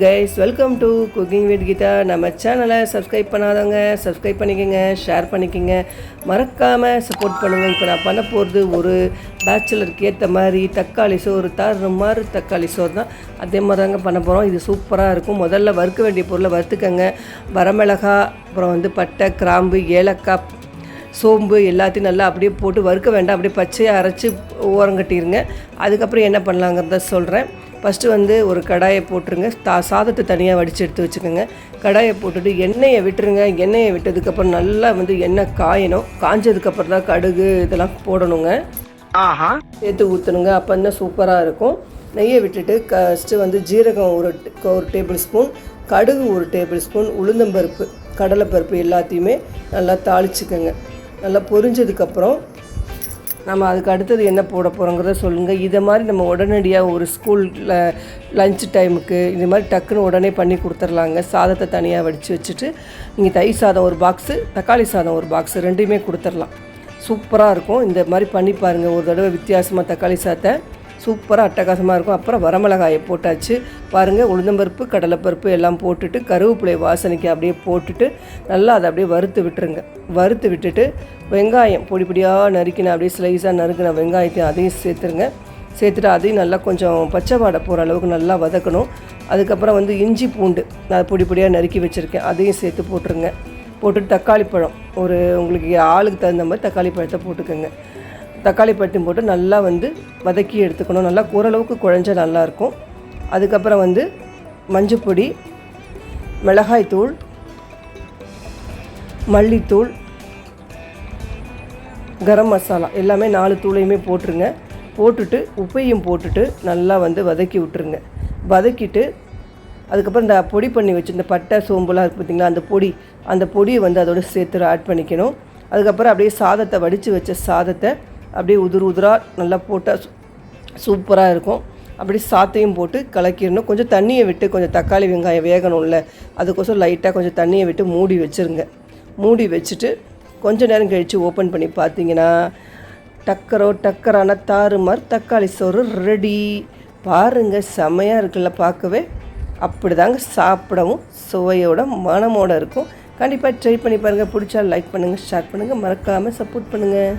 Guys welcome to cooking with Geetha நம்ம சேனலை subscribe பண்ணாதவங்க சப்ஸ்கிரைப் பண்ணிக்கோங்க ஷேர் பண்ணிக்கோங்க. மறக்காமல் சப்போர்ட் பண்ணுங்கள் இப்போ நான் பண்ண போகிறது ஒரு பேச்சுலருக்கு ஏற்ற மாதிரி தக்காளி சோறு தாறு மாதிரி தக்காளி சோறு தான். அதே மாதிரி தாங்க பண்ண போகிறோம் இது சூப்பராக இருக்கும். முதல்ல வறுக்க வேண்டிய பொருளை வறுத்துக்கங்க. வரமிளகா அப்புறம் வந்து பட்டை கிராம்பு ஏலக்காய் சோம்பு எல்லாத்தையும் நல்லா அப்படியே போட்டு வறுக்க வேண்டாம். அப்படியே பச்சையாக அரைச்சி ஓரங்கட்டிடுங்க அதுக்கப்புறம் என்ன பண்ணலாங்கிறத சொல்கிறேன் ஃபஸ்ட்டு வந்து ஒரு கடாயை போட்டுருங்க. தா சாதத்தை தனியாக வடித்து எடுத்து வச்சுக்கோங்க. கடாயை போட்டுட்டு எண்ணெயை விட்டுருங்க. எண்ணெயை விட்டதுக்கப்புறம் நல்லா வந்து எண்ணெய் காயணும். காஞ்சதுக்கப்புறம் தான் கடுகு இதெல்லாம் போடணுங்க. சேர்த்து ஊற்றணுங்க அப்போ தான் சூப்பராக இருக்கும். நெய்யை விட்டுட்டு ஃபஸ்ட்டு வந்து ஜீரகம் ஒரு ஒரு டேபிள் ஸ்பூன் கடுகு ஒரு டேபிள் ஸ்பூன் உளுந்தம்பருப்பு கடலைப்பருப்பு எல்லாத்தையுமே நல்லா தாளிச்சுக்கோங்க. நல்லா பொரிஞ்சதுக்கப்புறம் நம்ம அதுக்கு அடுத்தது என்ன போட போகிறோங்கிறத சொல்லுங்கள் இதை மாதிரி நம்ம உடனடியாக ஒரு ஸ்கூலில் லஞ்ச் டைமுக்கு இது மாதிரி டக்குன்னு உடனே பண்ணி கொடுத்துர்லாங்க. சாதத்தை தனியாக வடித்து வச்சுட்டு நீங்கள் தயிர் சாதம் ஒரு பாக்ஸு தக்காளி சாதம் ஒரு பாக்ஸு ரெண்டையுமே கொடுத்துர்லாம். சூப்பராக இருக்கும். இந்த மாதிரி பண்ணி பாருங்கள் ஒரு தடவை வித்தியாசமாக தக்காளி சாதத்தை சூப்பராக அட்டகாசமாக இருக்கும். அப்புறம் வரமிளகாயை போட்டாச்சு. பாருங்கள் உளுந்தம்பருப்பு கடலைப்பருப்பு எல்லாம் போட்டுட்டு கருவேப்பிலை வாசனைக்கு அப்படியே போட்டுட்டு நல்லா அதை அப்படியே வறுத்து விட்டுருங்க. வறுத்து விட்டுட்டு வெங்காயம் பொடி பொடியாக நறுக்கின அப்படியே ஸ்லைஸாக நறுக்கின வெங்காயத்தையும் அதையும் சேர்த்துருங்க. சேர்த்துட்டு அதையும் நல்லா கொஞ்சம் பச்சை வாடை போகிற அளவுக்கு நல்லா வதக்கணும். அதுக்கப்புறம் வந்து இஞ்சி பூண்டு நான் பொடி பொடியாக நறுக்கி வச்சுருக்கேன். அதையும் சேர்த்து போட்டுருங்க. போட்டுட்டு தக்காளி பழம். ஒரு உங்களுக்கு ஆளுக்கு தகுந்த மாதிரி தக்காளி பழத்தை போட்டுக்கோங்க. தக்காளி பட்டியும் போட்டு நல்லா வந்து வதக்கி எடுத்துக்கணும். நல்லா ஓரளவுக்கு குழஞ்சா நல்லாயிருக்கும். அதுக்கப்புறம் வந்து மஞ்சப்பொடி மிளகாய்த்தூள் மல்லித்தூள் கரம் மசாலா எல்லாமே நாலு தூளையுமே போட்டுருங்க. போட்டுட்டு உப்பையும் போட்டுட்டு நல்லா வந்து வதக்கி விட்டுருங்க. வதக்கிட்டு அதுக்கப்புறம் இந்த பொடி பண்ணி வச்சு இந்த பட்டை சோம்புலாம் இருக்கு பார்த்தீங்களா அந்த பொடி அந்த பொடியை வந்து அதோட சேர்த்து ஆட் பண்ணிக்கணும். அதுக்கப்புறம் அப்படியே சாதத்தை வடித்து வச்ச சாதத்தை அப்படியே உதிர் உதிராக நல்லா போட்டால் சூப்பராக இருக்கும். அப்படி சாத்தையும் போட்டு கலக்கிடணும். கொஞ்சம் தண்ணியை விட்டு கொஞ்சம் தக்காளி வெங்காயம் வேகணும்ல அதுக்கோசம் லைட்டாக கொஞ்சம் தண்ணியை விட்டு மூடி வச்சுருங்க. மூடி வச்சுட்டு கொஞ்சம் நேரம் கழித்து ஓப்பன் பண்ணி பார்த்தீங்கன்னா டக்கரோ டக்கரான தாறுமாறு தக்காளி சோறு ரெடி பாருங்க செமையாக இருக்குல்ல பார்க்கவே. அப்படி தாங்க சாப்பிடவும் சுவையோட மனமோட இருக்கும். கண்டிப்பாக ட்ரை பண்ணி பாருங்கள் பிடிச்சா லைக் பண்ணுங்கள் ஷேர் பண்ணுங்கள் மறக்காமல் சப்போர்ட் பண்ணுங்கள்